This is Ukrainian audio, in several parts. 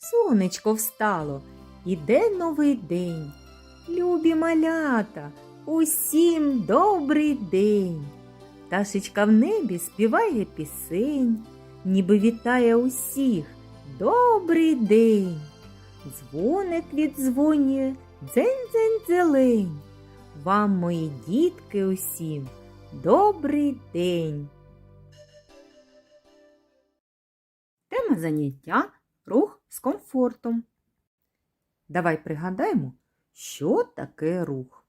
Сонечко встало, іде новий день. Любі малята, усім добрий день. Пташечка в небі співає пісень, ніби вітає усіх. Добрий день. Дзвоник віддзвонює, дзень-дзень зелень. Вам, мої дітки, усім добрий день. Тема заняття рух з комфортом. Давай пригадаємо, що таке рух.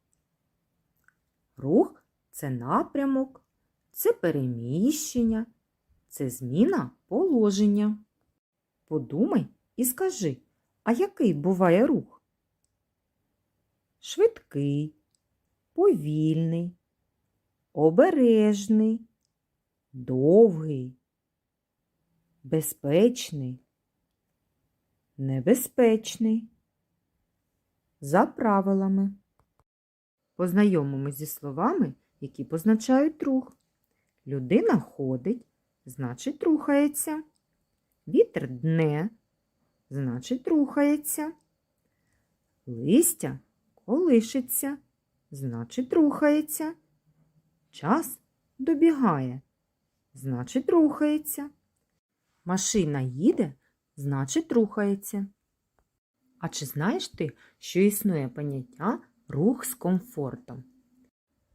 Рух це напрямок, це переміщення, це зміна положення. Подумай і скажи, а який буває рух? Швидкий, повільний, обережний, довгий, безпечний, небезпечний. За правилами. Познайомимось зі словами, які позначають рух. Людина ходить, значить рухається. Вітер дне, значить рухається. Листя колишиться, значить рухається. Час добігає, значить рухається. Машина їде, значить рухається. А чи знаєш ти, що існує поняття рух з комфортом?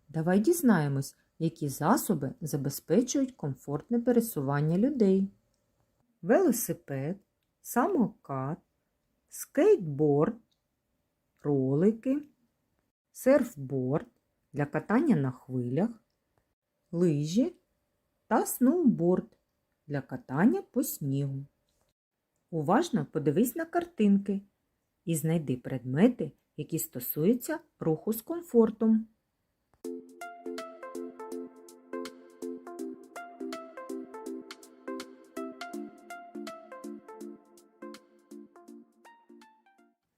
Давай дізнаємось, які засоби забезпечують комфортне пересування людей. Велосипед, самокат, скейтборд, ролики, серфборд для катання на хвилях, лижі та сноуборд для катання по снігу. Уважно подивись на картинки і знайди предмети, які стосуються руху з комфортом.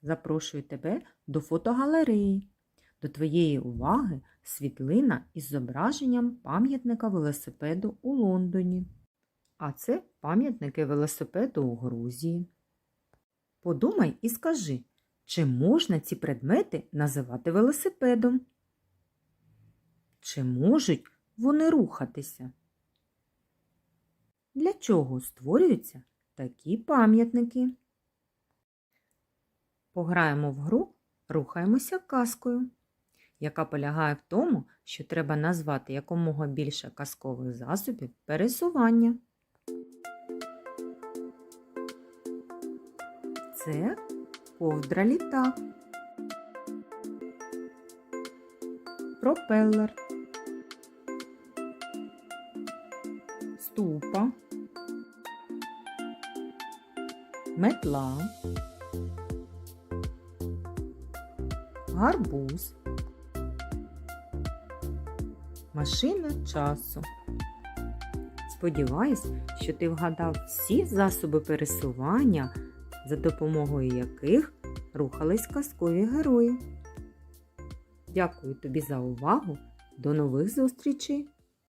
Запрошую тебе до фотогалереї. До твоєї уваги світлина із зображенням пам'ятника велосипеду у Лондоні. А це пам'ятники велосипеду у Грузії. Подумай і скажи, чи можна ці предмети називати велосипедом? Чи можуть вони рухатися? Для чого створюються такі пам'ятники? Пограємо в гру, рухаємося казкою, яка полягає в тому, що треба назвати якомога більше казкових засобів пересування. Це ковдра літак, пропелер, ступа, метла, гарбуз, машина часу. Сподіваюсь, що ти вгадав всі засоби пересування, за допомогою яких рухались казкові герої. Дякую тобі за увагу. До нових зустрічей!